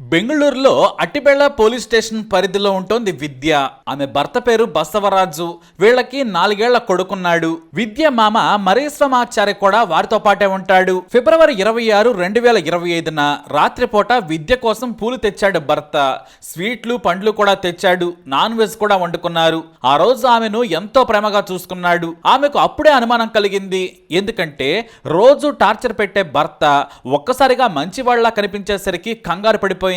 బెంగళూరులో అట్టిబెళ్ళ police station పరిధిలో ఉంటోంది విద్య. ఆమె భర్త పేరు బసవరాజు. వీళ్ళకి నాలుగేళ్ళ కొడుకున్నాడు. విద్య మామ మరీశ్వమాచార్య కూడా వారితో పాటే ఉంటాడు. ఫిబ్రవరి ఇరవై ఆరు రెండు వేల ఇరవై ఐదున రాత్రిపూట విద్య కోసం పూలు తెచ్చాడు భర్త. స్వీట్లు పండ్లు కూడా తెచ్చాడు. నాన్ వెజ్ కూడా వండుకున్నారు. ఆ రోజు ఆమెను ఎంతో ప్రేమగా చూసుకున్నాడు. ఆమెకు అప్పుడే అనుమానం కలిగింది. ఎందుకంటే రోజు టార్చర్ పెట్టే భర్త ఒక్కసారిగా మంచివాళ్ళా కనిపించేసరికి కంగారు పడిపోయింది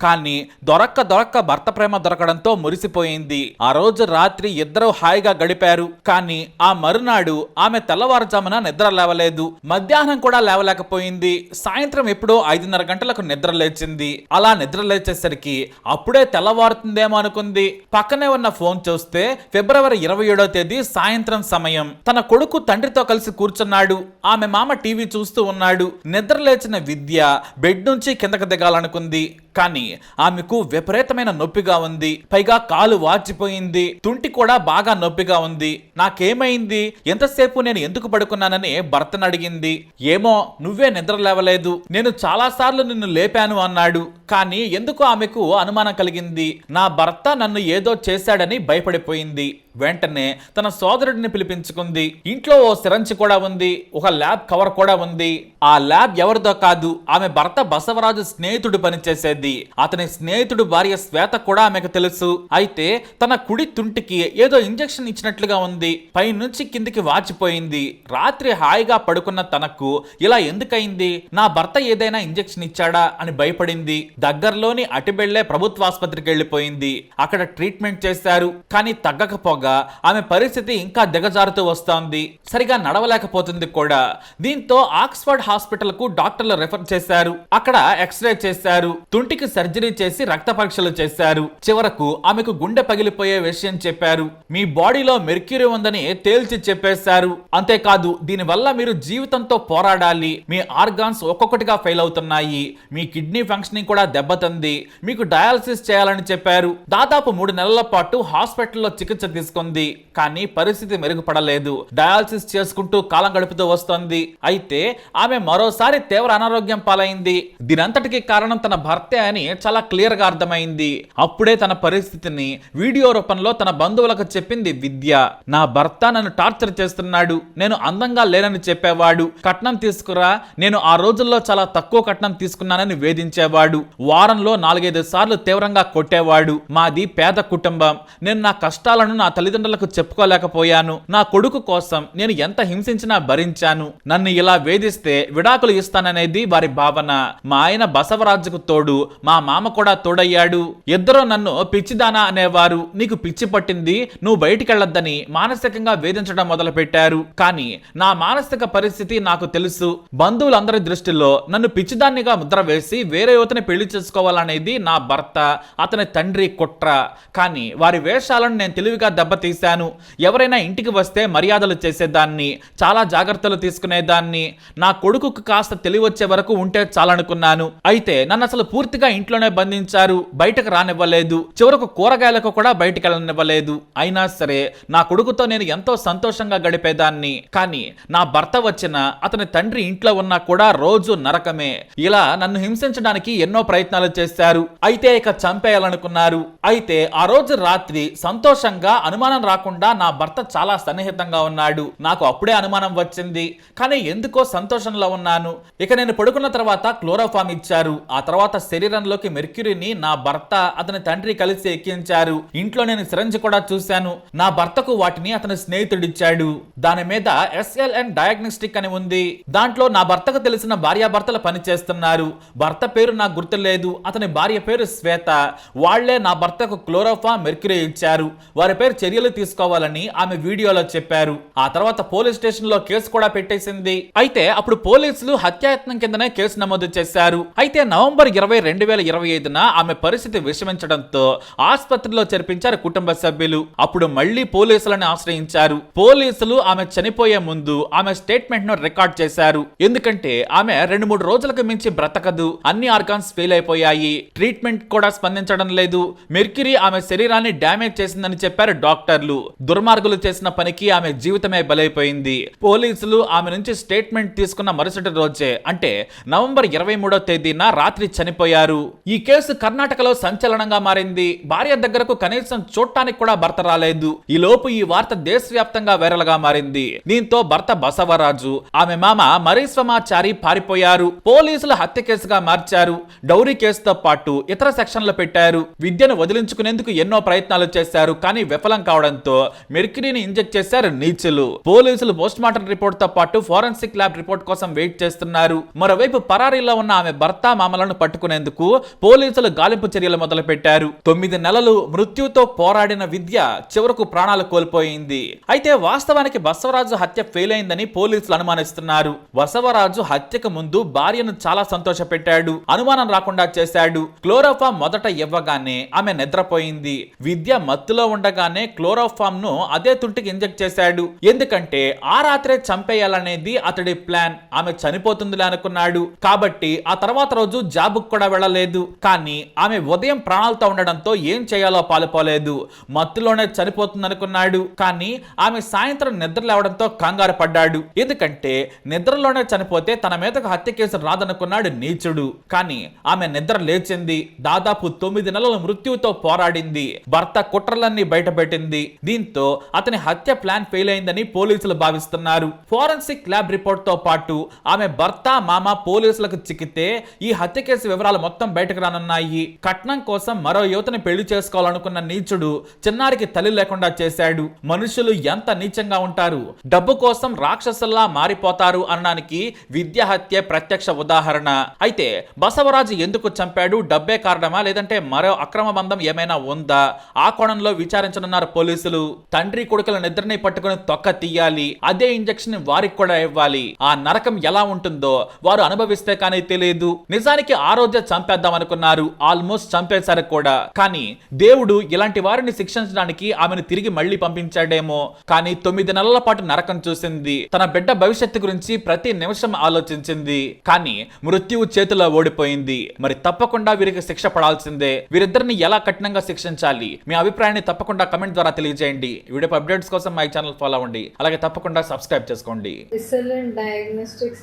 కానీ దొరక్క దొరక్క భర్త ప్రేమ దొరకడంతో మురిసిపోయింది. ఆ రోజు రాత్రి ఇద్దరూ హాయిగా గడిపారు. కానీ ఆ మరునాడు ఆమె తెల్లవారుజామున నిద్ర లేవలేదు. మధ్యాహ్నం కూడా లేవలేకపోయింది. సాయంత్రం ఎప్పుడో ఐదున్నర గంటలకు నిద్ర లేచింది. అలా నిద్ర లేచేసరికి అప్పుడే తెల్లవారుతుందేమో అనుకుంది. పక్కనే ఉన్న ఫోన్ చూస్తే ఫిబ్రవరి ఇరవై ఏడో తేదీ సాయంత్రం సమయం. తన కొడుకు తండ్రితో కలిసి కూర్చున్నాడు. ఆమె మామ టీవీ చూస్తూ ఉన్నాడు. నిద్ర లేచిన విద్య బెడ్ నుంచి కిందకు దిగాలనుకుంది. కానీ ఆమెకు విపరీతమైన నొప్పిగా ఉంది. పైగా కాలు వాచిపోయింది. తుంటి కూడా బాగా నొప్పిగా ఉంది. నాకేమైంది? ఎంతసేపు నేను ఎందుకు పడుకున్నానని భర్తను అడిగింది. ఏమో నువ్వే నిద్ర లేవలేదు. నేను చాలా సార్లు నిన్ను లేపాను అన్నాడు. కానీ ఎందుకు ఆమెకు అనుమానం కలిగింది? నా భర్త నన్ను ఏదో చేశాడని భయపడిపోయింది. వెంటనే తన సోదరుడిని పిలిపించుకుంది. ఇంట్లో ఓ సిరంచి కూడా ఉంది. ఒక ల్యాబ్ కవర్ కూడా ఉంది. ఆ ల్యాబ్ ఎవరిదో కాదు. ఆమె భర్త బసవరాజు స్నేహితుడు చేసేది. అతని స్నేహితుడు భార్య శ్వేత కూడా ఆమెకు తెలుసు. అయితే తన కుడి తుంటికి ఏదో ఇంజెక్షన్ ఇచ్చినట్లుగా ఉంది. పైనుంచి కిందికి వాచిపోయింది. రాత్రి హాయిగా పడుకున్న తనకు ఇలా ఎందుకయింది నా భర్త ఏదైనా ఇంజెక్షన్ ఇచ్చాడా? అని భయపడింది. దగ్గరలోని అటిబెళ్ళే ప్రభుత్వ ఆసుపత్రికి వెళ్ళిపోయింది అక్కడ ట్రీట్మెంట్ చేశారు. కానీ తగ్గకపోగా ఆమె పరిస్థితి ఇంకా దిగజారుతూ వస్తోంది. సరిగా నడవలేకపోతుంది కూడా. దీంతో ఆక్స్ఫర్డ్ హాస్పిటల్కు డాక్టర్లు రెఫర్ చేశారు. అక్కడ ఎక్స్రే చేశారు. తుంటికి సర్జరీ చేసి రక్త పరీక్షలు చేశారు. చివరకు ఆమెకు గుండె పగిలిపోయే విషయం చెప్పారు. మీ బాడీలో మెర్క్యూరీ ఉందని తేల్చి చెప్పేశారు. అంతేకాదు దీనివల్ల మీరు జీవితంతో పోరాడాలి. మీ ఆర్గాన్స్ ఒక్కొక్కటిగా ఫెయిల్ అవుతున్నాయి. మీ కిడ్నీ ఫంక్షనింగ్ కూడా దెబ్బతింది. మీకు డయాలసిస్ చేయాలని చెప్పారు. దాదాపు మూడు నెలల పాటు హాస్పిటల్లో చికిత్స తీసుకుంది. కానీ పరిస్థితి మెరుగుపడలేదు. డయాలసిస్ చేసుకుంటూ కాలం గడుపుతూ వస్తోంది. అయితే ఆమె మరోసారి తీవ్ర అనారోగ్యం పాలైంది. దీనంతటికి కారణం తన భర్త అని చాలా క్లియర్గా అర్థమైంది. అప్పుడే తన పరిస్థితిని వీడియో రూపంలో తన బంధువులకు చెప్పింది విద్య. నా భర్త నన్ను టార్చర్ చేస్తున్నాడు. నేను అందంగా లేనని చెప్పేవాడు. కట్నం తీసుకురా. నేను ఆ రోజుల్లో చాలా తక్కువ కట్నం తీసుకున్నానని వేధించేవాడు. వారంలో నాలుగైదు సార్లు తీవ్రంగా కొట్టేవాడు. మాది పేద కుటుంబం. నేను నా కష్టాలను నా తల్లిదండ్రులకు చెప్పుకోలేకపోయాను. నా కొడుకు కోసం నేను ఎంత హింసించినా భరించాను. నన్ను ఇలా వేధిస్తే విడాకులు ఇస్తాననేది వారి భావన. మా ఆయన బసవరాజుకు తోడు. మా మామ కూడా తోడయ్యాడు. ఇద్దరు నన్ను పిచ్చిదానా అనేవారు. నీకు పిచ్చి పట్టింది నువ్వు బయటికెళ్ళొద్దని మానసికంగా వేధించడం మొదలు పెట్టారు కానీ నా మానసిక పరిస్థితి నాకు తెలుసు. బంధువులందరి దృష్టిలో నన్ను పిచ్చిదాన్నిగా ముద్ర వేసి వేరే యువతని పెళ్ళి చేసుకోవాలనేది నా భర్త అతని తండ్రి కుట్ర. కానీ వారి వేషాలను నేను తెలివిగా దెబ్బతీశాను. ఎవరైనా ఇంటికి వస్తే మర్యాదలు చేసేదాన్ని చాలా జాగ్రత్తలు తీసుకునేదాన్ని. నా కొడుకుకు కాస్త తెలివి వచ్చే వరకు ఉంటే చాలనుకున్నాను. అయితే నన్ను అసలు పూర్తిగా ఇంట్లోనే బంధించారు బయటకు రానివ్వలేదు చివరకు కూరగాయలకు కూడా బయటకు వెళ్ళనివ్వలేదు. అయినా సరే నా కొడుకుతో నేను ఎంతో సంతోషంగా గడిపేదాన్ని. కానీ నా భర్త వచ్చిన అతని తండ్రి ఇంట్లో ఉన్నా కూడా రోజు నరకమే. ఇలా నన్ను హింసించడానికి ఎన్నో ప్రయత్నాలు చేశారు. అయితే ఇక చంపేయాలనుకున్నారు. అయితే ఆ రోజు రాత్రి సంతోషంగా అనుమానం రాకుండా నా భర్త చాలా సన్నిహితంగా ఉన్నాడు. నాకు అప్పుడే అనుమానం వచ్చింది. కానీ ఎందుకో సంతోషంలో ఉన్నాను. ఇక నేను పడుకున్న తర్వాత క్లోరోఫామ్ ఇచ్చారు. ఆ తర్వాత శరీరంలోకి మెర్క్యూరీని నా భర్త అతని తండ్రి కలిసి ఎక్కించారు. ఇంట్లో నేను సిరంజి కూడా చూశాను. నా భర్తకు వాటిని అతని స్నేహితుడిచ్చాడు. దాని మీద ఎస్ఎల్ఎన్ డయాగ్నోస్టిక్ అని ఉంది. దాంట్లో నా భర్తకు తెలిసిన భార్యాభర్తలు పనిచేస్తున్నారు. భర్త పేరు నాకు గుర్తులేదు. అతని భార్య పేరు శ్వేత. వాళ్ళే నా భర్తకు క్లోరోఫా మెర్క్యూరీ ఇచ్చారు. వారి పేరు చర్యలు తీసుకోవాలని ఆమె వీడియోలో చెప్పారు. ఆ తర్వాత పోలీస్ స్టేషన్లో కేసు కూడా పెట్టేసింది. అయితే అప్పుడు పోలీసులు హత్యాయత్నం కిందనే కేసు నమోదు చేశారు. అయితే నవంబర్ ఇరవై రెండు వేల ఇరవై ఐదున ఆమె పరిస్థితి విషమించడంతో ఆసుపత్రిలో చేర్పించారు కుటుంబ సభ్యులు. అప్పుడు మళ్ళీ పోలీసులను ఆశ్రయించారు. పోలీసులు ఆమె చనిపోయే ముందు ఆమె స్టేట్మెంట్ను రికార్డ్ చేశారు. ఎందుకంటే ఆమె రెండు మూడు రోజులకు మించి బ్రతకదు. అన్ని ఆర్గాన్స్ ఫెయిల్ అయిపోయాయి. ట్రీట్మెంట్ కూడా స్పందించడం లేదు. మెర్క్యూరీ ఆమె శరీరాన్ని డ్యామేజ్ చేసిందని చెప్పారు డాక్టర్లు. దుర్మార్గులు చేసిన పనికి ఆమె జీవితమే బలైపోయింది. పోలీసులు ఆమె నుంచి స్టేట్మెంట్ తీసుకున్న మరుసటి రోజే అంటే నవంబర్ ఇరవై మూడో తేదీన రాత్రి చనిపోయారు పారిపోయారు ఈ కేసు కర్ణాటకలో సంచలనంగా మారింది. భార్య దగ్గరకు కనీసం చూడటానికి కూడా భర్త రాలేదు. ఈ లోపు ఈ వార్త దేశవ్యాప్తంగా వైరల్గా మారింది. దీంతో భర్త బసవరాజు ఆమె మామ మరీశ్వమాచారి పారిపోయారు. పోలీసులు హత్య కేసుగా మార్చారు. డౌరీ కేసుతో పాటు ఇతర సెక్షన్లు పెట్టారు. విద్యను వదిలించుకునేందుకు ఎన్నో ప్రయత్నాలు చేశారు. కానీ విఫలం కావడంతో మెర్క్యూరీని ఇంజెక్ట్ చేశారు నీచులు. పోలీసులు పోస్ట్ మార్టం రిపోర్ట్తో పాటు ఫోరెన్సిక్ ల్యాబ్ రిపోర్ట్ కోసం వెయిట్ చేస్తున్నారు. మరోవైపు పరారీలో ఉన్న ఆమె భర్త మామలను పట్టుకునేందుకు పోలీసులు గాలింపు చర్యలు మొదలు పెట్టారు తొమ్మిది నెలలు మృత్యుతో పోరాడిన విద్య చివరకు ప్రాణాలు కోల్పోయింది. అయితే వాస్తవానికి బసవరాజు హత్య ఫెయిల్ అయిందని పోలీసులు అనుమానిస్తున్నారు. బసవరాజు హత్యకు ముందు భార్యను చాలా సంతోషపెట్టాడు. అనుమానం రాకుండా చేశాడు. క్లోరోఫామ్ మొదట ఇవ్వగానే ఆమె నిద్రపోయింది. విద్య మత్తులో ఉండగానే క్లోరోఫామ్ను అదే తుంటికి ఇంజెక్ట్ చేశాడు. ఎందుకంటే ఆ రాత్రే చంపేయాలనేది అతడి ప్లాన్. ఆమె చనిపోతుందిలే అనుకున్నాడు. కాబట్టి ఆ తర్వాత రోజు జాబుకు కూడా వెళ్ళలేదు. కానీ ఆమె ఉదయం ప్రాణాలతో ఉండడంతో ఏం చేయాలో పాలుపోలేదు. మత్తులోనే చనిపోతుంది అనుకున్నాడు కానీ ఆమె సాయంత్రం నిద్ర లేవడంతో కంగారు పడ్డాడు. ఎందుకంటే నిద్రలోనే చనిపోతే తన మీదకు హత్య కేసు రాదనుకున్నాడు నీచుడు. కానీ ఆమె నిద్ర లేచింది. దాదాపు తొమ్మిది నెలల మృత్యువుతో పోరాడింది. భర్త కుట్రలన్నీ బయటపెట్టింది. దీంతో అతని హత్య ప్లాన్ ఫెయిల్ అయిందని పోలీసులు భావిస్తున్నారు. ఫోరెన్సిక్ ల్యాబ్ రిపోర్ట్తో పాటు ఆమె భర్త మామ పోలీసులకు చిక్కితే ఈ హత్య కేసు వివరాలు మొత్తం బయటకు రానున్నాయి. కట్నం కోసం మరో యువతని పెళ్ళి చేసుకోవాలనుకున్న నీచుడు చిన్నారికి తల్లి లేకుండా చేశాడు. మనుషులు ఎంత నీచంగా ఉంటారు? డబ్బు కోసం రాక్షసుల్లా మారిపోతారు అనడానికి విద్య హత్య ప్రత్యక్ష ఉదాహరణ. అయితే బసవరాజు ఎందుకు చంపాడు? డబ్బే కారణమా? లేదంటే మరో అక్రమ బంధం ఏమైనా ఉందా? ఆ కోణంలో విచారించనున్నారు పోలీసులు. తండ్రి కొడుకుల నిద్రని పట్టుకుని తొక్క తీయాలి. అదే ఇంజెక్షన్ వారికి కూడా ఇవ్వాలి. ఆ నరకం ఎలా ఉంటుందో వారు అనుభవిస్తే కానీ తెలియదు. నిజానికి ఆరోగ్య చంపేద్దాం చంపేద్దామనుకున్నారు. ఆల్మోస్ట్ చంపేశారు కూడా. కానీ దేవుడు ఇలాంటి వారిని శిక్షించడానికి ఆమెను తిరిగి మళ్ళీ పంపించాడేమో. కానీ తొమ్మిది నెలల పాటు నరకం చూసింది. తన బిడ్డ భవిష్యత్తు గురించి ప్రతి నిమిషం ఆలోచించింది. కానీ మృత్యువు చేతిలో ఓడిపోయింది. మరి తప్పకుండా వీరికి శిక్ష పడాల్సిందే. వీరిద్దరిని ఎలా కఠినంగా శిక్షించాలి? మీ అభిప్రాయాన్ని తప్పకుండా కమెంట్ ద్వారా తెలియజేయండి. వీడియో అప్డేట్స్ కోసం మై ఛానల్ ఫాలో అవ్వండి. అలాగే తప్పకుండా సబ్స్క్రైబ్ చేసుకోండి. డయాగ్నోస్టిక్స్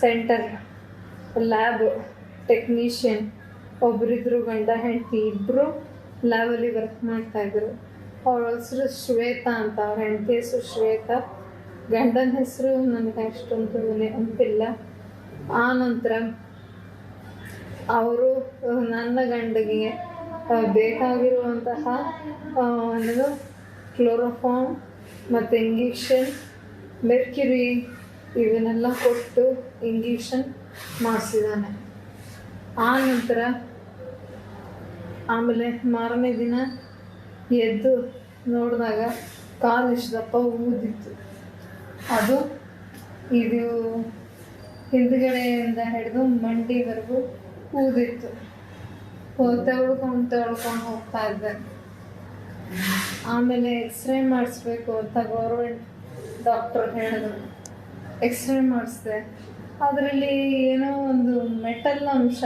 సెంటర్ ల్యాబ్ ಟೆಕ್ನಿಷಿಯನ್ ಒಬ್ಬರಿದ್ರು ಗಂಡ, ಹೆಂಡತಿ ಇಬ್ಬರು ಲ್ಯಾಬಲ್ಲಿ ವರ್ಕ್ ಮಾಡ್ತಾಯಿದ್ರು ಅವ್ರ ಹೆಸರು ಶ್ವೇತಾ ಅಂತ, ಅವ್ರ ಹೆಂಡತಿ ಹೆಸರು ಶ್ವೇತಾ. ಗಂಡನ ಹೆಸರು ನನಗೆ ಅಷ್ಟೊಂದು ನೆನಪಿಲ್ಲ ಆ ನಂತರ ಅವರು ನನ್ನ ಗಂಡಗೆ ಬೇಕಾಗಿರುವಂತಹ ಒಂದು ಕ್ಲೋರೋಫಾರ್ಮ್ ಮತ್ತು ಇಂಜೆಕ್ಷನ್ ಮೆರ್ಕ್ಯುರಿ ಇವನ್ನೆಲ್ಲ ಕೊಟ್ಟು ಇಂಜೆಕ್ಷನ್ ಮಾಡಿಸಿದ್ದಾನೆ ಆ ನಂತರ ಆಮೇಲೆ ಮಾರನೇ ದಿನ ಎದ್ದು ನೋಡಿದಾಗ ಕಾಲು ಇಷ್ಟು ದಪ್ಪ ಊದಿತ್ತು. ಅದು ಇದು ಹಿಂದುಗಡೆಯಿಂದ ಹಿಡಿದು ಮಂಡಿವರೆಗೂ ಊದಿತ್ತು. ತೆವಳ್ಕೊಂಡು ತೆವಳ್ಕೊಂಡು ಹೋಗ್ತಾ ಇದ್ದೆ. ಆಮೇಲೆ ಎಕ್ಸ್ರೇ ಮಾಡಿಸ್ಬೇಕು ಅಂತ ಗೌರ್ಮೆಂಟ್ ಡಾಕ್ಟರ್ ಹೇಳಿದ್ರು. ಎಕ್ಸ್ರೇ ಮಾಡಿಸ್ದೆ. ಅದರಲ್ಲಿ ಏನೋ ಒಂದು ಮೆಟಲ್ ಅಂಶ.